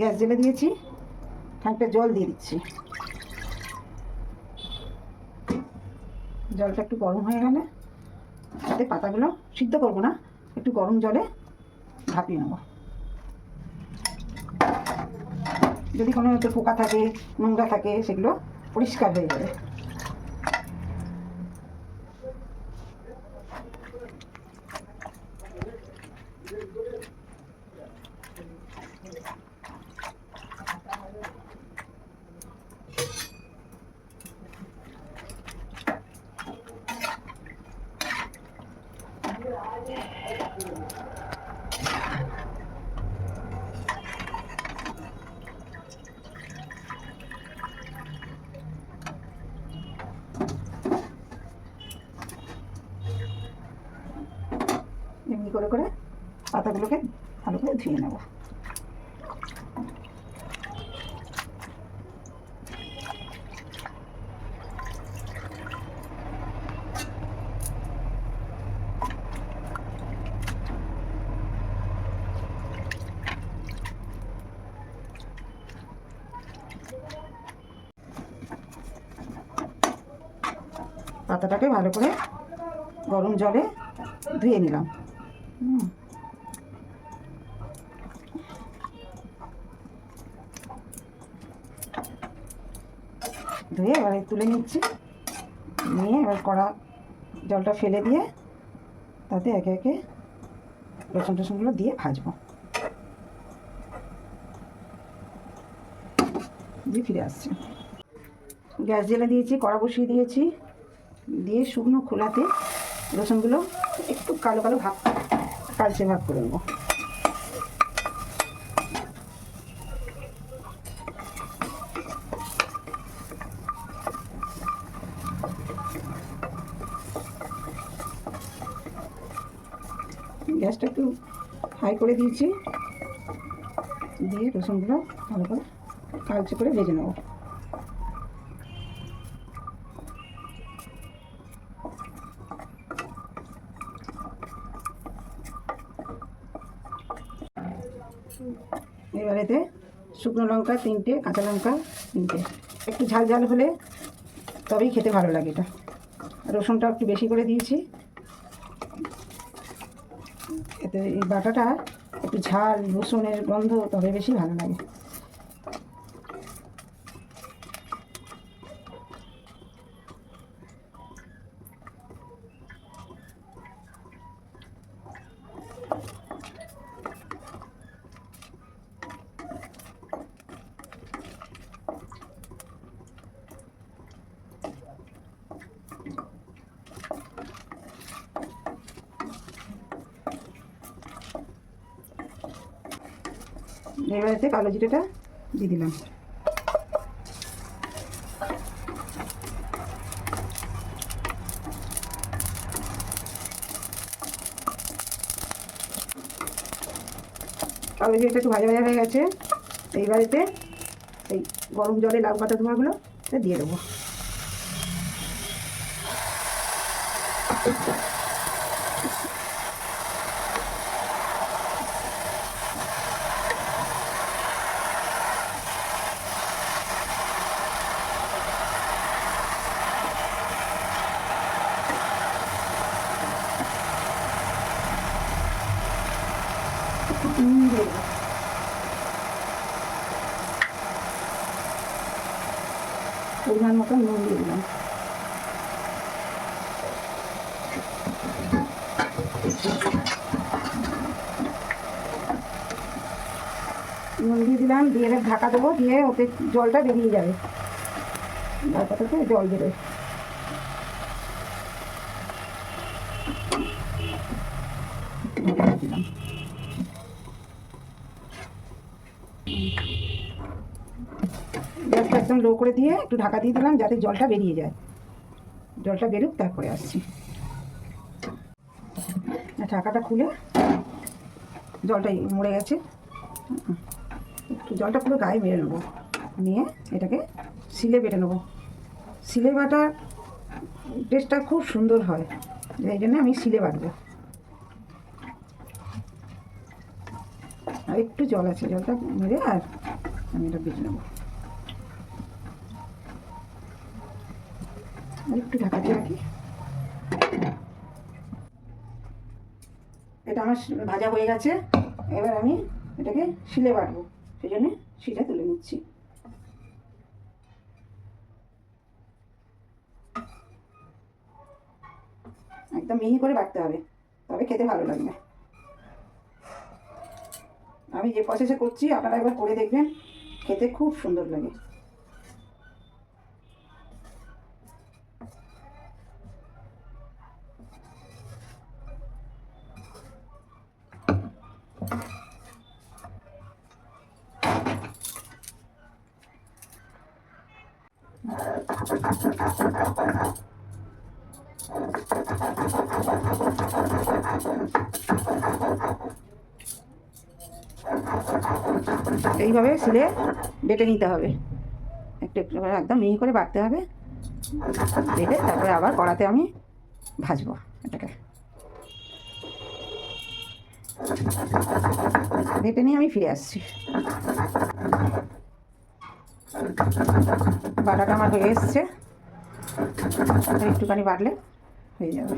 Gas জেলে দিয়েছি। খানিকটা জল দিয়ে দিচ্ছি। জলটা একটু গরম হয়ে গেলে তাতে পাতাগুলো সিদ্ধ করব না, একটু গরম জলে ভাপিয়ে নেব। যদি কোনো পোকা থাকে, নোংরা থাকে, সেগুলো পরিষ্কার হয়ে যাবে। করে করে পাতাগুলোকে ভালো করে ধুয়ে নেব পাতাটাকে ভালো করে গরম জলে ধুয়ে নিলাম। ধুয়ে এবারে তুলে নিচ্ছি। নিয়ে এবার কড়া জলটা ফেলে দিয়ে তাতে একে একে রসুন টসুনগুলো দিয়ে ভাজবো। দিয়ে ফিরে আসছি। গ্যাস জেলে দিয়েছি, কড়া বসিয়ে দিয়েছি। দিয়ে শুকনো খোলাতে রসুনগুলো একটু কালো কালো ভাব কালচে ভাব করে নেব। গ্যাসটা একটু হাই করে দিয়েছি। দিয়ে রসুনগুলো ভালো করে কালচে করে ভেজে নেব। এবারেতে শুকনো লঙ্কা তিনটে, কাঁচা লঙ্কা তিনটে। একটু ঝাল ঝাল হলে তবেই খেতে ভালো লাগে এটা। রসুনটা একটু বেশি করে দিয়েছি। এতে এই বাটাটা একটু ঝাল, রসুনের গন্ধ তবে বেশি ভালো লাগে। এবারেতে কালো জিরেটা দিয়ে দিলাম। কালো জিরেটা একটু ভাজা ভাজা হয়ে গেছে। এইবারেতে এই গরম জলে লাউ পাতা ধোয়াগুলো দিয়ে দেবো নুন দিয়ে দেবো পরিমাণ মতো নুন দিয়ে দিলাম নুন দিয়ে দিলাম দিয়ে এবার ঢাকা দেবো দিয়ে ওতে জলটা বেরিয়ে যাবে ঢাকা থেকে জল বেরোয় দিলাম গ্যাসটা একদম লো করে দিয়ে একটু ঢাকা দিয়ে দিলাম যাতে জলটা বেরিয়ে যায়। জলটা বেরুক, তারপরে আসছি। ঢাকাটা খুলে জলটা মরে গেছে। একটু জলটা পুরো গায়ে মেরে নেব। নিয়ে এটাকে সিলে বেটে নেব। সিলে বাটার টেস্টটা খুব সুন্দর হয়। এই জন্য আমি সিলে বাটবো। আর একটু জল আছে, জলটা মেরে আর আমি এটা বেটে নেব। একটু ঢাকা দিয়ে রাখি। এটা আমার ভাজা হয়ে গেছে। এবার আমি এটাকে শিলে বাটবো। সেই জন্য শিলে তুলে নিচ্ছি। একদম মিহি করে বাটতে হবে, তবে খেতে ভালো লাগবে। আমি যে প্রসেসে করছি, আপনারা একবার করে দেখবেন, খেতে খুব সুন্দর লাগে। এইভাবে সিলে বেটে নিতে হবে। একটু একটু করে একদম মিহি করে বাটতে হবে। বেটে তারপরে আবার কড়াতে আমি ভাজবো এটাকে। বেটে নিয়ে আমি ফিরে আসছি। বাটাটা আমার হয়ে এসছে। একটুখানি বাটলে হয়ে যাবে।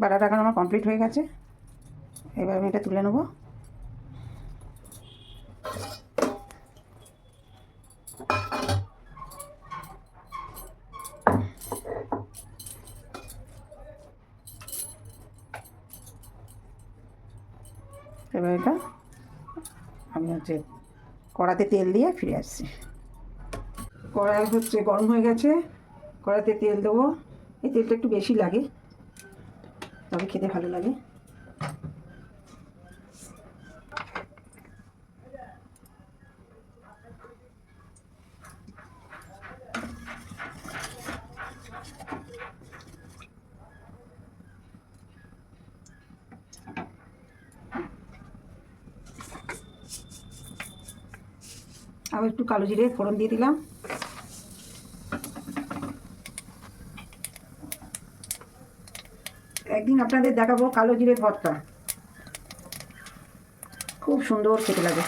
বাটাটা এখন আমার কমপ্লিট হয়ে গেছে। এবার আমি এটা তুলে নেব। এবার এটা আমি হচ্ছে কড়াতে তেল দিয়ে ফিরে আসছি। কড়াই হচ্ছে গরম হয়ে গেছে কড়াতে তেল দেবো। এই তেলটা একটু বেশি লাগে, তবে খেতে ভালো লাগে। আবার একটু কালো জিরে ফোড়ন দিয়ে দিলাম। একদিন আপনাদের দেখাবো কালো জিরের ভর্তা। খুব সুন্দর খেতে লাগে।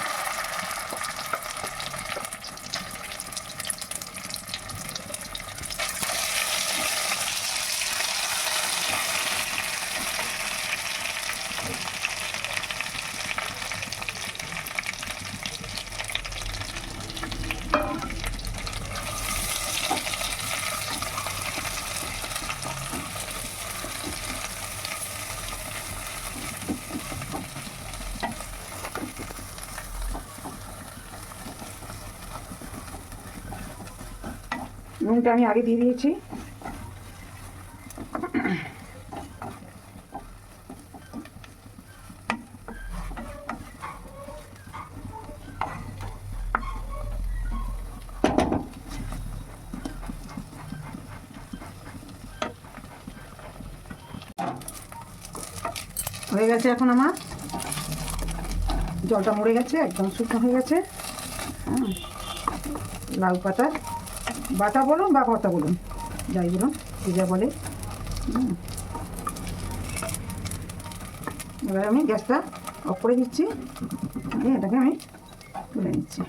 নুনটা আমি আগে দিয়ে দিয়েছি। হয়ে গেছে এখন আমার। জলটা মরে গেছে, একদম শুকনো হয়ে গেছে। হ্যাঁ লাউ পাতা। বাটা বলুন বা কথা বলুন। যাই বলুন, যে বলে। এবার আমি গ্যাসটা অফ করে দিচ্ছি। এটাকে আমি তুলে নিচ্ছি।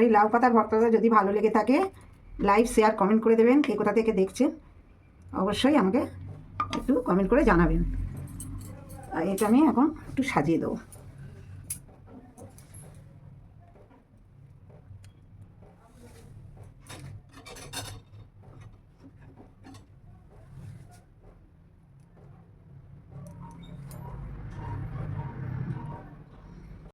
আমার এই লাউ পাতার ভর্তাটা যদি ভালো লেগে থাকে লাইক শেয়ার কমেন্ট করে দেবেন, কে কোথা থেকে দেখছেন, অবশ্যই আমাকে একটু কমেন্ট করে জানাবেন। এটা আমি এখন একটু সাজিয়ে দেবো।